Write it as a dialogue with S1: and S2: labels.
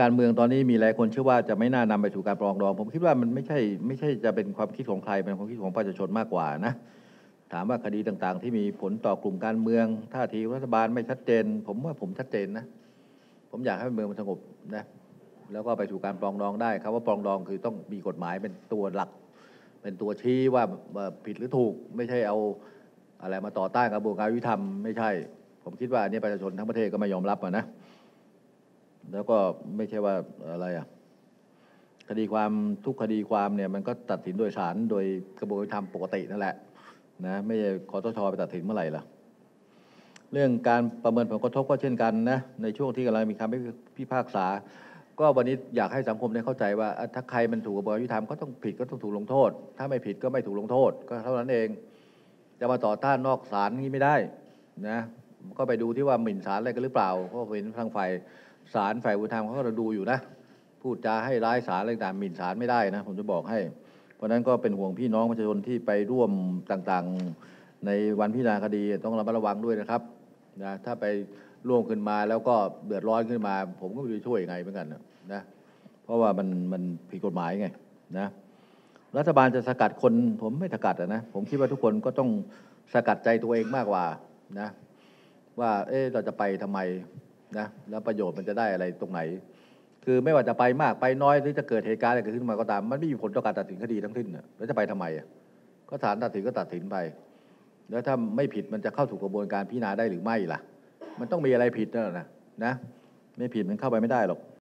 S1: การเมืองตอนนี้มีหลายคนเชื่อว่าจะไม่น่านำไปสู่การปรองดอง ผมคิดว่ามันไม่ใช่ไม่ใช่จะเป็นความคิดของใครเป็นความคิดของประชาชนมากกว่านะถามว่าคดีต่างๆ ที่มีผลต่อกลุ่มการเมืองท่าทีรัฐบาลไม่ชัดเจน ผมว่าผมชัดเจนนะผมอยากให้เมืองมันสงบนะแล้วก็ไปสู่การปรองดองได้ครับว่าปรองดองคือต้องมีกฎหมายเป็นตัวหลัก เป็นตัวชี้ว่าผิดหรือถูกไม่ใช่เอาอะไรมาต่อต้านกระบวนการยุติธรรมไม่ใช่ ผมคิดว่าอันนี้ประชาชนทั้งประเทศก็ไม่ยอมรับอะนะ แล้วก็ไม่ใช่ว่าอะไรอะคดีความทุกคดีความเนี่ยมันก็ตัดสินโดยศาลโดยกระบวนการยุติธรรมปกตินั่นแหละนะไม่ใช่คอตชไปตัดสินเมื่อไหร่ล่ะ เรื่องการประเมินผลกระทบก็เช่นกันนะในช่วงที่กำลังมีคำพิพากษา ก็วันนี้อยากให้สังคมได้เข้าใจว่า ถ้าใครมันถูกกระบวนการยุติธรรมก็ต้องผิดก็ต้องถูกลงโทษ ถ้าไม่ผิดก็ไม่ถูกลงโทษ ก็เท่านั้นเอง จะมาต่อต้านนอกศาลนี้ไม่ได้นะก็ไปดูที่ว่าหมิ่นศาลอะไรกันหรือเปล่าเพราะเห็นทางฝ่าย ศาลฝ่ายอุทธรรมเขาก็ดูอยู่นะ พูดจาให้ร้ายศาลอะไรต่างหมิ่นศาลไม่ได้นะ ผมจะบอกให้ เพราะฉะนั้นก็เป็นห่วงพี่น้องประชาชนที่ไปร่วมต่างๆ ในวันพิจารณาคดีต้องระมัดระวังด้วยนะครับนะถ้าไปร่วมขึ้นมาแล้วก็เดือดร้อนขึ้นมา ผมก็ไม่รู้ช่วยยังไงเหมือนกันนะ เพราะว่ามันมันผิดกฎหมายไงนะรัฐบาลจะสกัดคนผมไม่สกัดนะ ผมคิดว่าทุกคนก็ต้องสกัดใจตัวเองมากกว่านะ ว่าเอ๊ะเราจะไปทำไม นะแล้วประโยชน์มันจะได้อะไรตรงไหน คือไม่ว่าจะไปมากไปน้อยหรือจะเกิดเหตุการณ์อะไรเกิดขึ้นมาก็ตาม มันไม่มีผลต่อการตัดสินคดีทั้งสิ้นนะแล้วจะไปทำไมก็ศาลตัดสินก็ตัดสินไป แล้วถ้าไม่ผิดมันจะเข้าถูกกระบวนการพิจารณาได้หรือไม่ล่ะ มันต้องมีอะไรผิดนั่นแหละนะนะไม่ผิดมันเข้าไปไม่ได้หรอก